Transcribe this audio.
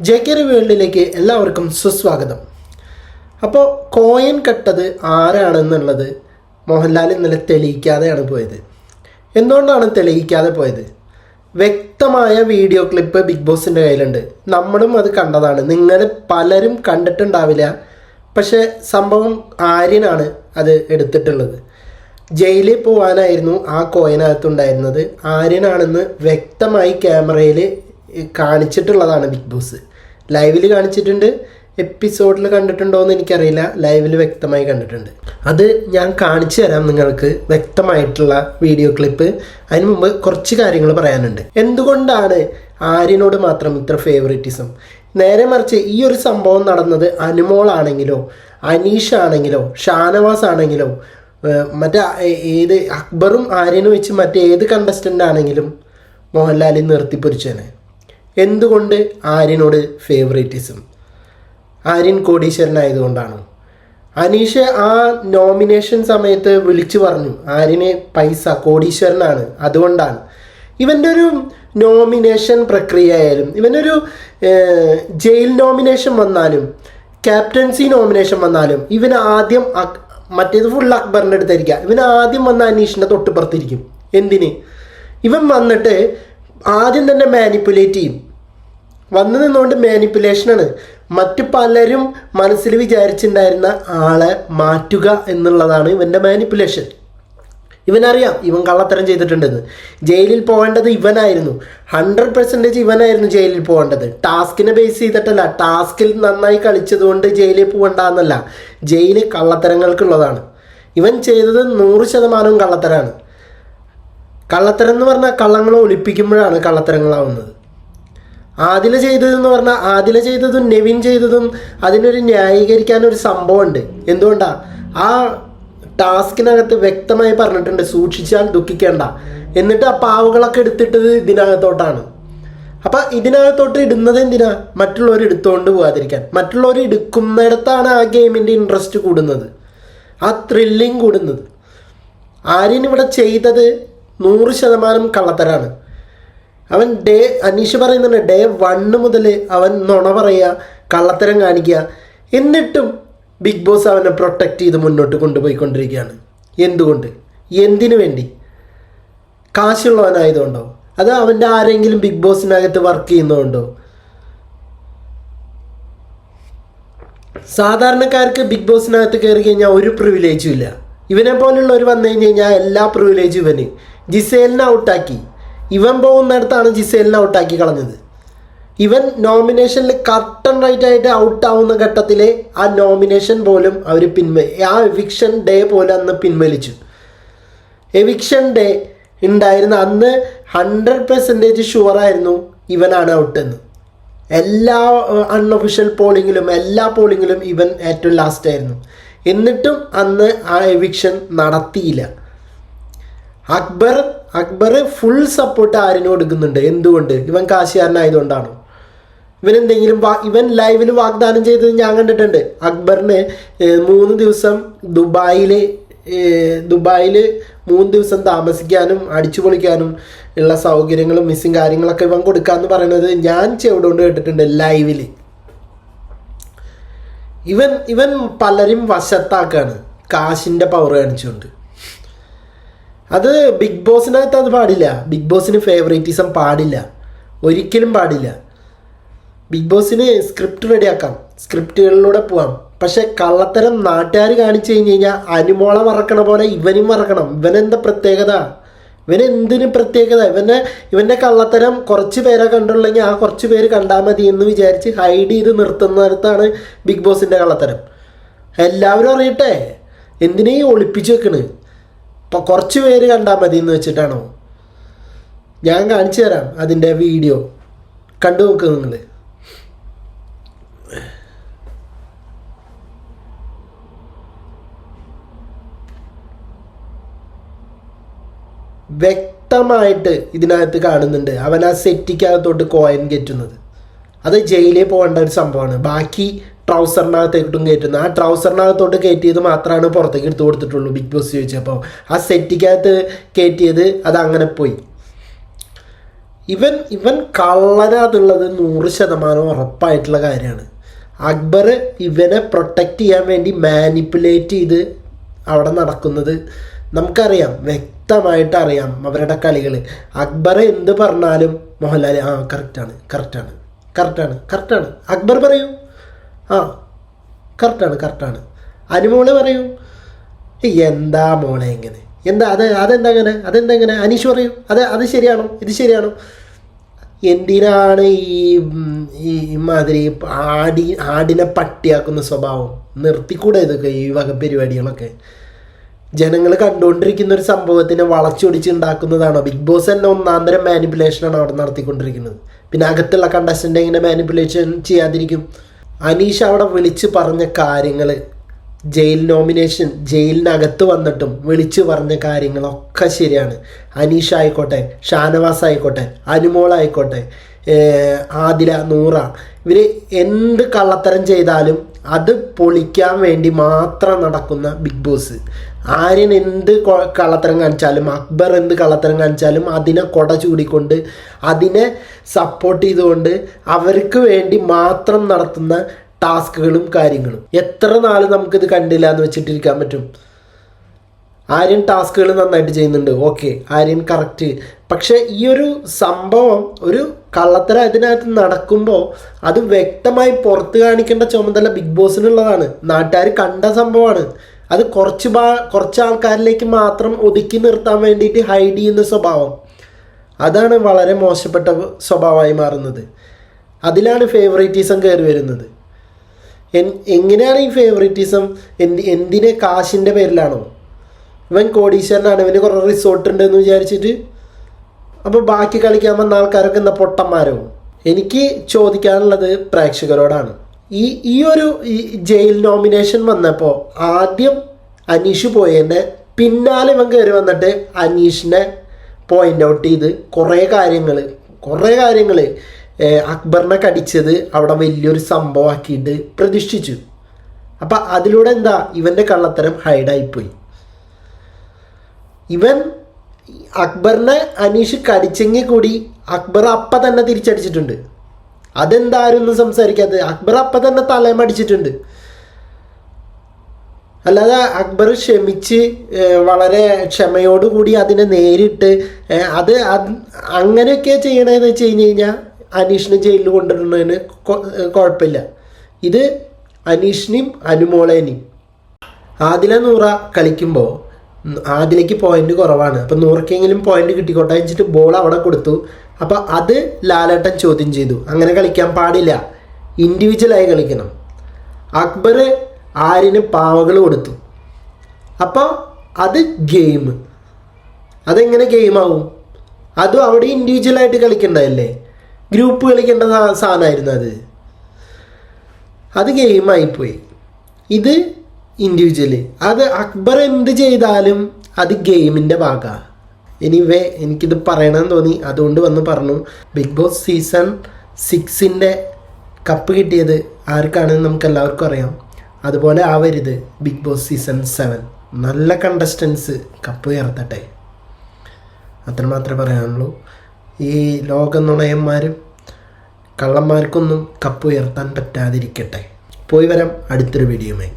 J K വേൾഡിലേക്ക് എല്ലാവർക്കും സുസ്വാഗതം. അപ്പോൾ കോയിൻ കട്ടത് ആരാണെന്നുള്ളത് മോഹൻലാൽ ഇന്നലെ തെളിയിക്കാതെയാണ് പോയത്. എന്തുകൊണ്ടാണ് തെളിയിക്കാതെ പോയത്? വ്യക്തമായ വീഡിയോ ക്ലിപ്പ് ബിഗ് ബോസിന്റെ കയ്യിലുണ്ട്. നമ്മളും അത് കണ്ടതാണ്. നിങ്ങൾ പലരും കണ്ടിട്ടുണ്ടാവില്ല. പക്ഷേ സംഭവം ആര്യനാണ് അത് എടുത്തിട്ടുള്ളത്. ജയിലിൽ പോകാനായിരുന്നു ആ കോയിനകത്തുണ്ടായിരുന്നത്. ആര്യനാണെന്ന് വ്യക്തമായി ക്യാമറയിൽ കാണിച്ചിട്ടുള്ളതാണ് ബിഗ് ബോസ്. ലൈവിൽ കാണിച്ചിട്ടുണ്ട്. എപ്പിസോഡിൽ കണ്ടിട്ടുണ്ടോ എന്ന് എനിക്കറിയില്ല. ലൈവിൽ വ്യക്തമായി കണ്ടിട്ടുണ്ട്. അത് ഞാൻ കാണിച്ചു തരാം നിങ്ങൾക്ക് വ്യക്തമായിട്ടുള്ള വീഡിയോ ക്ലിപ്പ്. അതിന് മുമ്പ് കുറച്ച് കാര്യങ്ങൾ പറയാനുണ്ട്. എന്തുകൊണ്ടാണ് ആര്യനോട് മാത്രം ഇത്ര ഫേവറിറ്റിസം നേരെ മറിച്ച് ഈ ഒരു സംഭവം നടന്നത് അനുമോളാണെങ്കിലോ അനീഷ് ആണെങ്കിലോ ഷാനവാസ് ആണെങ്കിലോ മറ്റേ ഏത് അക്ബറും ആര്യനും വെച്ച് മറ്റേത് കണ്ടസ്റ്റന്റ് ആണെങ്കിലും മോഹൻലാലിൽ നിർത്തിപ്പൊരിച്ചേനെ. എന്തുകൊണ്ട് ആര്യനോട് ഫേവറേറ്റിസം ആര്യൻ കോടീശ്വരനായതുകൊണ്ടാണോ? അനീഷ് ആ നോമിനേഷൻ സമയത്ത് വിളിച്ചു പറഞ്ഞു ആര്യന് പൈസ കോടീശ്വരനാണ് അതുകൊണ്ടാണ്. ഇവന്റെ ഒരു നോമിനേഷൻ പ്രക്രിയ ആയാലും ഇവന്റെ ഒരു ജയിൽ നോമിനേഷൻ വന്നാലും ക്യാപ്റ്റൻസി നോമിനേഷൻ വന്നാലും ഇവൻ ആദ്യം മറ്റേത് ഫുൾ അക്ബറിന്റെ അടുത്തായിരിക്കുക ഇവൻ ആദ്യം വന്ന അനീഷിന്റെ തൊട്ടുപുറത്തിരിക്കും. എന്തിന്? ഇവൻ വന്നിട്ട് ആദ്യം തന്നെ മാനിപ്പുലേറ്റ് ചെയ്യും. വന്നു നിന്നുകൊണ്ട് മാനിപ്പുലേഷനാണ് മറ്റു പലരും മനസ്സിൽ വിചാരിച്ചിട്ടുണ്ടായിരുന്ന ആളെ മാറ്റുക എന്നുള്ളതാണ് ഇവന്റെ മാനിപ്പുലേഷൻ ഇവനറിയാം ഇവൻ കള്ളത്തരം ചെയ്തിട്ടുണ്ടെന്ന്. ജയിലിൽ പോകേണ്ടത് ഇവനായിരുന്നു. ഹൺഡ്രഡ് പെർസെന്റേജ് ഇവനായിരുന്നു ജയിലിൽ പോകേണ്ടത്. ടാസ്കിനെ ബേസ് ചെയ്തിട്ടല്ല ടാസ്കിൽ നന്നായി കളിച്ചതുകൊണ്ട് ജയിലിൽ പോകണ്ടെന്നല്ല. ജയിൽ കള്ളത്തരങ്ങൾക്കുള്ളതാണ്. ഇവൻ ചെയ്തത് നൂറ് ശതമാനവും കള്ളത്തരമാണ് കള്ളത്തരം എന്ന് പറഞ്ഞാൽ കള്ളങ്ങൾ ഒളിപ്പിക്കുമ്പോഴാണ് കള്ളത്തരങ്ങളാവുന്നത്. ആദില ചെയ്തതെന്ന് പറഞ്ഞാൽ ആദില ചെയ്തതും നെവിൻ ചെയ്തതും അതിനൊരു ന്യായീകരിക്കാൻ ഒരു സംഭവമുണ്ട്. എന്തുകൊണ്ടാ? ആ ടാസ്കിനകത്ത് വ്യക്തമായി പറഞ്ഞിട്ടുണ്ട് സൂക്ഷിച്ചാൽ ദുഃഖിക്കേണ്ട. എന്നിട്ട് ആ പാവുകളൊക്കെ എടുത്തിട്ടത് ഇതിനകത്തോട്ടാണ്. അപ്പം ഇതിനകത്തോട്ട് ഇടുന്നത് എന്തിനാ? മറ്റുള്ളവർ എടുത്തുകൊണ്ട് പോകാതിരിക്കാൻ മറ്റുള്ളവർ എടുക്കുന്നിടത്താണ് ആ ഗെയിമിന്റെ ഇൻട്രസ്റ്റ് കൂടുന്നത്. ആ ത്രില്ലിങ് കൂടുന്നത്. ആര്യൻ ഇവിടെ ചെയ്തത് നൂറ് ശതമാനം കള്ളത്തരാണ്. അവൻ ഡേ അനീഷ് പറയുന്നുണ്ട് ഡേ വണ്ണ് മുതൽ അവൻ നുണ പറയുക കള്ളത്തരം കാണിക്കുക എന്നിട്ടും ബിഗ് ബോസ് അവനെ പ്രൊട്ടക്റ്റ് ചെയ്ത് മുന്നോട്ട് കൊണ്ടുപോയിക്കൊണ്ടിരിക്കുകയാണ്. എന്തുകൊണ്ട്? എന്തിനു വേണ്ടി? കാശുള്ളവനായതുകൊണ്ടോ അത് അവന്റെ ആരെങ്കിലും ബിഗ് ബോസിനകത്ത് വർക്ക് ചെയ്യുന്നതുകൊണ്ടോ? സാധാരണക്കാർക്ക് ബിഗ് ബോസിനകത്ത് കയറി കഴിഞ്ഞാൽ ഒരു പ്രിവിലേജും ഇല്ല. ഇവനെ പോലുള്ളവർ വന്നു കഴിഞ്ഞ് കഴിഞ്ഞാൽ എല്ലാ പ്രിവിലേജും ഇവന്. ജിസേലിനെ ഔട്ടാക്കി ഇവൻ പോകുന്നിടത്താണ് ജിസേലിനെ ഔട്ടാക്കി കളഞ്ഞത്. ഇവൻ നോമിനേഷനിൽ കർട്ടൺ റൈറ്റ് ആയിട്ട് ഔട്ട് ആവുന്ന ഘട്ടത്തിൽ ആ നോമിനേഷൻ പോലും അവർ പിൻവ ആ എവിക്ഷൻ ഡേ പോലെ അന്ന് പിൻവലിച്ചു. എവിക്ഷൻ ഡേ ഉണ്ടായിരുന്ന അന്ന് ഹൺഡ്രഡ് പെർസെന്റേജ് ഷുവറായിരുന്നു ഇവനാണ് ഔട്ടെന്ന് എല്ലാ അൺഒഫീഷ്യൽ പോളിങ്ങിലും എല്ലാ പോളിങ്ങിലും ഇവൻ ഏറ്റവും ലാസ്റ്റ് ആയിരുന്നു. എന്നിട്ടും അന്ന് ആ എവിക്ഷൻ നടത്തിയില്ല. അക്ബർ അക്ബർ ഫുൾ സപ്പോർട്ട് ആരിനും കൊടുക്കുന്നുണ്ട്? എന്തുകൊണ്ട്? ഇവൻ കാശുകാരനായതുകൊണ്ടാണോ? ഇവൻ എന്തെങ്കിലും ഇവൻ ലൈവിൽ വാഗ്ദാനം ചെയ്തത് ഞാൻ കണ്ടിട്ടുണ്ട്. അക്ബറിന് മൂന്ന് ദിവസം ദുബായിൽ ദുബായിൽ മൂന്ന് ദിവസം താമസിക്കാനും അടിച്ചു പൊളിക്കാനും ഉള്ള സൗകര്യങ്ങളും മിസ്സിങ് കാര്യങ്ങളൊക്കെ ഇവൻ കൊടുക്കാന്ന് പറയുന്നത് ഞാൻ ചെവിടുകൊണ്ട് കേട്ടിട്ടുണ്ട് ലൈവിൽ ഇവൻ ഇവൻ പലരും വശത്താക്കാണ്. കാശിന്റെ പവർ കാണിച്ചുകൊണ്ട്. അത് ബിഗ് ബോസിനകത്ത് അത് പാടില്ല. ബിഗ് ബോസിന് ഫേവറേറ്റിസം പാടില്ല. ഒരിക്കലും പാടില്ല. ബിഗ് ബോസിന് സ്ക്രിപ്റ്റ് റെഡിയാക്കാം സ്ക്രിപ്റ്റുകളിലൂടെ പോവാം. പക്ഷെ കള്ളത്തരം നാട്ടുകാർ കാണിച്ചു കഴിഞ്ഞ് കഴിഞ്ഞാൽ അനുമോളെ മറക്കണ പോലെ ഇവനും മറക്കണം. ഇവനെന്താ പ്രത്യേകത? ഇവനെന്തിന് പ്രത്യേകത? ഇവനെ ഇവന്റെ കള്ളത്തരം കുറച്ച് പേരെ കണ്ടുള്ളെങ്കിൽ ആ കുറച്ച് പേര് കണ്ടാൽ മതി എന്ന് വിചാരിച്ച് ഹൈഡ് ചെയ്ത് നിർത്തുന്നിടത്താണ് ബിഗ് ബോസിന്റെ കള്ളത്തരം. എല്ലാവരും അറിയട്ടെ? എന്തിനേ ഒളിപ്പിച്ച് വെക്കണ്? ഇപ്പം കുറച്ച് പേര് കണ്ടാൽ മതി എന്ന് വെച്ചിട്ടാണോ? ഞാൻ കാണിച്ചു തരാം അതിന്റെ വീഡിയോ. കണ്ടു നോക്കുക നിങ്ങൾ വ്യക്തമായിട്ട് ഇതിനകത്ത് കാണുന്നുണ്ട്. അവൻ ആ സെറ്റിക്കകത്തോട്ട് കോയിൻ കയറ്റുന്നത് അത് ജയിലിൽ പോകേണ്ട ഒരു സംഭവമാണ്. ബാക്കി ട്രൗസറിനകത്തേക്കിട്ടും കയറ്റുന്നത്. ആ ട്രൗസറിനകത്തോട്ട് കയറ്റിയത് മാത്രമാണ് പുറത്തേക്ക് എടുത്തു കൊടുത്തിട്ടുള്ളൂ ബിഗ് ബോസ് ചോദിച്ചപ്പോൾ ആ സെറ്റിക്കകത്ത് കയറ്റിയത് അത് അങ്ങനെ പോയി. ഇവൻ ഇവൻ കള്ളനാന്നുള്ളത് നൂറ് ശതമാനം ഉറപ്പായിട്ടുള്ള കാര്യമാണ്. അക്ബർ ഇവനെ പ്രൊട്ടക്റ്റ് ചെയ്യാൻ വേണ്ടി മാനിപ്പുലേറ്റ് ചെയ്ത് അവിടെ നടക്കുന്നത് നമുക്കറിയാം വ്യക്തമായിട്ട് അറിയാം അവരുടെ കളികൾ. അക്ബർ എന്ത് പറഞ്ഞാലും മോഹൻലാൽ ആ കറക്റ്റാണ് കറക്റ്റാണ് കറക്റ്റാണ് കറക്റ്റാണ് അക്ബർ പറയൂ. ആ കറക്റ്റാണ് കറക്റ്റാണ് അനുമോളെ പറയൂ എന്താ മോളെ ഇങ്ങനെ? എന്താ അത് അതെന്താ അങ്ങനെ അതെന്താ അങ്ങനെ അനീഷ് പറയൂ അത് അത് ശരിയാണോ? ഇത് ശരിയാണോ? എന്തിനാണ് ഈ ഇമാതിരി ആടി ആടിനെ പട്ടിയാക്കുന്ന സ്വഭാവം? നിർത്തിക്കൂടെ ഇതൊക്കെ ഈ വക പരിപാടികളൊക്കെ? ജനങ്ങൾ കണ്ടുകൊണ്ടിരിക്കുന്ന ഒരു സംഭവത്തിനെ വളച്ചൊടിച്ച് ഉണ്ടാക്കുന്നതാണോ? ബിഗ് ബോസ് തന്നെ ഒന്നാന്തരം മാനിപ്പുലേഷനാണ് അവിടെ നടത്തിക്കൊണ്ടിരിക്കുന്നത്. പിന്നെ അകത്തുള്ള കണ്ടസ്റ്റന്റ് എങ്ങനെ മാനിപ്പുലേഷൻ ചെയ്യാതിരിക്കും? അനീഷ് അവിടെ വിളിച്ച് പറഞ്ഞ കാര്യങ്ങൾ ജയിൽ നോമിനേഷൻ ജയിലിനകത്ത് വന്നിട്ടും വിളിച്ചു പറഞ്ഞ കാര്യങ്ങളൊക്കെ ശരിയാണ്. അനീഷ് ആയിക്കോട്ടെ ഷാനവാസ് ആയിക്കോട്ടെ അനുമോൾ ആയിക്കോട്ടെ ആദില നൂറ. ഇവർ എന്ത് കള്ളത്തരം ചെയ്താലും അത് പൊളിക്കാൻ വേണ്ടി മാത്രം നടക്കുന്ന ബിഗ് ബോസ്. ആര്യൻ എന്ത് കള്ളത്തരം കാണിച്ചാലും അക്ബർ എന്ത് കള്ളത്തരം കാണിച്ചാലും അതിനെ കൊട ചൂടിക്കൊണ്ട് അതിനെ സപ്പോർട്ട് ചെയ്തുകൊണ്ട് അവർക്ക് വേണ്ടി മാത്രം നടത്തുന്ന ടാസ്കുകളും കാര്യങ്ങളും. എത്ര നാൾ നമുക്കിത് കണ്ടില്ല എന്ന് വെച്ചിട്ടിരിക്കാൻ പറ്റും? ആര്യൻ ടാസ്കുകൾ നന്നായിട്ട് ചെയ്യുന്നുണ്ട്. ഓക്കെ ആര്യൻ കറക്റ്റ് പക്ഷേ ഈ ഒരു സംഭവം ഒരു കള്ളത്തരം അതിനകത്ത് നടക്കുമ്പോൾ അത് വ്യക്തമായി പുറത്ത് കാണിക്കേണ്ട ചുമതല ബിഗ് ബോസിനുള്ളതാണ് നാട്ടുകാർ കണ്ട സംഭവമാണ്. അത് കുറച്ച് ഭാ കുറച്ച് ആൾക്കാരിലേക്ക് മാത്രം ഒതുക്കി നിർത്താൻ വേണ്ടിയിട്ട് ഹൈഡ് ചെയ്യുന്ന സ്വഭാവം. അതാണ് വളരെ മോശപ്പെട്ട സ്വഭാവമായി മാറുന്നത്. അതിലാണ് ഫേവറേറ്റിസം കയറി വരുന്നത്. എങ്ങനെയാണ് ഈ ഫേവറേറ്റിസം എന്ത് എന്തിനെ കാശിന്റെ പേരിലാണോ? ഇവൻ കോടീശ്വരനാണ് ഇവന് കുറേ റിസോർട്ട് ഉണ്ട് എന്ന് വിചാരിച്ചിട്ട് അപ്പോൾ ബാക്കി കളിക്കാൻ വന്ന ആൾക്കാരൊക്കെ എന്താ പൊട്ടന്മാരോ എനിക്ക് ചോദിക്കാനുള്ളത് പ്രേക്ഷകരോടാണ്. ഈ ഈ ഒരു ജയിൽ നോമിനേഷൻ വന്നപ്പോൾ ആദ്യം അനീഷ് പോയതിന്റെ പിന്നാലെ ഇവൻ കയറി വന്നിട്ട് അനീഷിനെ പോയിന്റ് ഔട്ട് ചെയ്ത് കുറേ കാര്യങ്ങൾ കുറേ കാര്യങ്ങൾ അക്ബറിനെ കടിച്ചത് അവിടെ വലിയൊരു സംഭവമാക്കിയിട്ട് പ്രതിഷ്ഠിച്ചു അപ്പം അതിലൂടെ എന്താ ഇവന്റെ കള്ളത്തരം ഹൈഡായിപ്പോയി ഇവൻ അക്ബറിനെ അനീഷ് കടിച്ചെങ്കിൽ കൂടി അക്ബർ അപ്പം തന്നെ തിരിച്ചടിച്ചിട്ടുണ്ട്. അതെന്താരും ഒന്നും സംസാരിക്കാത്തത്? അക്ബർ അപ്പം തന്നെ തലയും അടിച്ചിട്ടുണ്ട് അല്ലാതെ അക്ബർ ക്ഷമിച്ച് വളരെ ക്ഷമയോടുകൂടി അതിനെ നേരിട്ട് അത് അങ്ങനെയൊക്കെ ചെയ്യണതെന്ന് വെച്ച് കഴിഞ്ഞ് കഴിഞ്ഞാൽ അനീഷിനെ ജയിലിൽ കൊണ്ടുവരുന്നതിന് കുഴപ്പമില്ല. ഇത് അനീഷിനെയും അനുമോളേനെയും. ആദില നൂറ കളിക്കുമ്പോൾ ആദിലേക്ക് പോയിന്റ് കുറവാണ്. അപ്പം നൂറക്കെങ്കിലും പോയിന്റ് കിട്ടിക്കോട്ടെ വെച്ചിട്ട് ബോൾ അവിടെ കൊടുത്തു. അപ്പം അത് ലാലേട്ടൻ ചോദ്യം ചെയ്തു. അങ്ങനെ കളിക്കാൻ പാടില്ല. ഇൻഡിവിജ്വലായി കളിക്കണം. അക്ബർ ആരിന് പാവകൾ കൊടുത്തു. അപ്പോൾ അത് ഗെയിം അതെങ്ങനെ ഗെയിമാവും അതും അവിടെ ഇൻഡിവിജ്വലായിട്ട് കളിക്കേണ്ടതല്ലേ? ഗ്രൂപ്പ് കളിക്കേണ്ട സാധനമായിരുന്നു അത്. അത് ഗെയിമായിപ്പോയി ഇത് ഇൻഡിവിജ്വൽ അത് അക്ബർ എന്ത് ചെയ്താലും അത് ഗെയിമിന്റെ ഭാഗമാണ് എനിവേ എനിക്കിത് പറയണമെന്ന് തോന്നി. അതുകൊണ്ട് വന്ന് പറഞ്ഞു ബിഗ് ബോസ് സീസൺ സിക്സിന്റെ കപ്പ് കിട്ടിയത് ആർക്കാണെന്ന് നമുക്ക് എല്ലാവർക്കും അറിയാം. അതുപോലെ ആവരുത് ബിഗ് ബോസ് സീസൺ സെവൻ നല്ല കണ്ടസ്റ്റൻസ് കപ്പ് ഉയർത്തട്ടെ. അത്രമാത്രമേ പറയാനുള്ളൂ. ഈ ലോക നുണയന്മാരും കള്ളന്മാർക്കൊന്നും കപ്പ് ഉയർത്താൻ പറ്റാതിരിക്കട്ടെ. പോയി വരാം അടുത്തൊരു വീഡിയോയുമായി